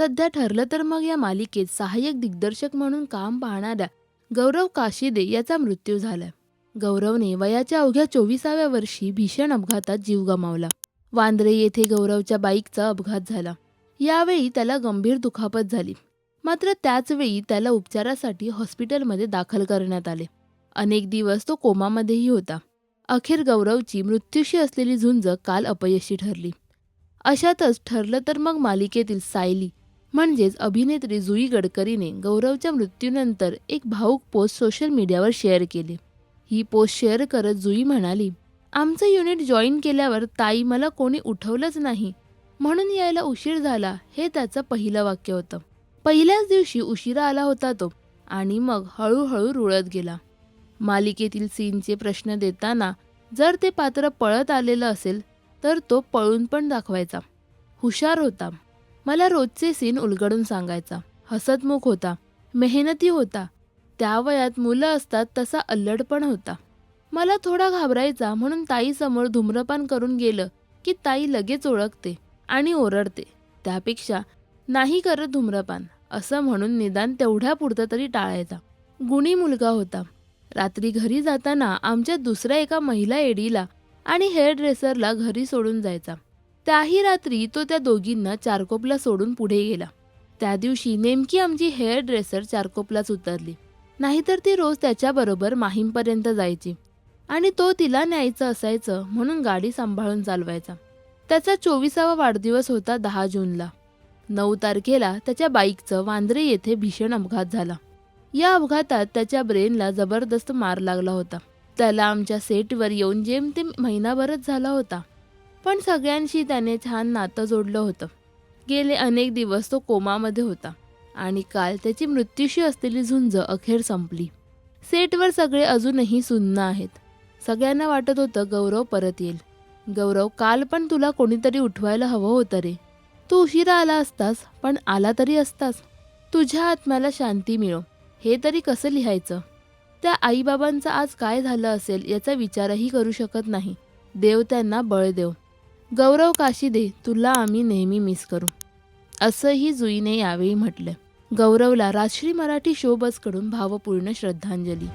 सध्या ठरलं तर मग या मालिकेत सहाय्यक दिग्दर्शक म्हणून काम पाहणाऱ्या गौरव काशिदे याचा मृत्यू झालाय गौरवने वयाच्या अवघ्या चोवीसाव्या वर्षी भीषण अपघातात जीव गमावला. वांद्रे येथे गौरवच्या बाईकचा अपघात झाला. यावेळी त्याला गंभीर दुखापत झाली. मात्र त्याचवेळी त्याला उपचारासाठी हॉस्पिटलमध्ये दाखल करण्यात आले. अनेक दिवस तो कोमामध्येही होता. अखेर गौरवची मृत्यूशी असलेली झुंज काल अपयशी ठरली. अशातच ठरलं तर मग मालिकेतील सायली म्हणजेच अभिनेत्री जुई गडकरीने गौरवच्या मृत्यूनंतर एक भाऊक पोस्ट सोशल मीडियावर शेअर केली. ही पोस्ट शेअर करत जुई म्हणाली आमचं युनिट जॉईन केल्यावर ताई मला कोणी उठवलंच नाही. म्हणून यायला उशीर झाला. हे त्याचं पहिलं वाक्य होतं. पहिल्याच दिवशी उशिरा आला होता तो आणि मग हळूहळू रुळत गेला. मालिकेतील सीनचे प्रश्न देताना जर ते पात्र पळत आलेलं असेल तर तो पळून पण दाखवायचा. हुशार होता. मला रोजचे सीन उलगडून सांगायचा. हसतमुख होता. मेहनती होता. त्या वयात मुलं असतात तसा अल्लडपण होता. मला थोडा घाबरायचा म्हणून ताईसमोर धूम्रपान करून गेलं की ताई लगेच ओळखते आणि ओरडते. त्यापेक्षा नाही करत धूम्रपान असं म्हणून निदान तेवढ्या पुरतं तरी टाळायचा. गुणी मुलगा होता. रात्री घरी जाताना आमच्या दुसऱ्या एका महिला एडीला आणि हेअर ड्रेसरला घरी सोडून जायचा. त्याही रात्री तो त्या दोघींना चारकोपला सोडून पुढे गेला. त्या दिवशी नेमकी आमची हेअर ड्रेसर चारकोपलाच उतरली. नाहीतर ती रोज त्याच्याबरोबर माहीमपर्यंत जायची. आणि तो तिला न्यायचं असायचं म्हणून गाडी सांभाळून चालवायचा. त्याचा चोवीसावा वाढदिवस होता दहा जूनला. नऊ तारखेला त्याच्या बाईकचं वांद्रे येथे भीषण अपघात झाला. या अपघातात त्याच्या ब्रेनला जबरदस्त मार लागला होता. त्याला आमच्या सेटवर येऊन जेमतेम महिनाभरच झाला होता. पण सगळ्यांशी त्याने छान नातं जोडलं होतं. गेले अनेक दिवस तो कोमामध्ये होता आणि काल त्याची मृत्यूशी असलेली झुंज अखेर संपली. सेटवर सगळे अजूनही सुन्न आहेत. सगळ्यांना वाटत होतं गौरव परत येईल. गौरव काल पण तुला कोणीतरी उठवायला हवं होतं रे. तू उशिरा आला असतास पण आला तरी असतास. तुझ्या आत्म्याला शांती मिळो. हे तरी कसं लिहायचं? त्या आईबाबांचं आज काय झालं असेल याचा विचारही करू शकत नाही. देव त्यांना बळ देव. गौरव काशी दे तुला आम्ही नेहमी मिस करू. असंही जुईने यावेळी म्हटलं. गौरवला राजश्री मराठी शोबसकडून भावपूर्ण श्रद्धांजली.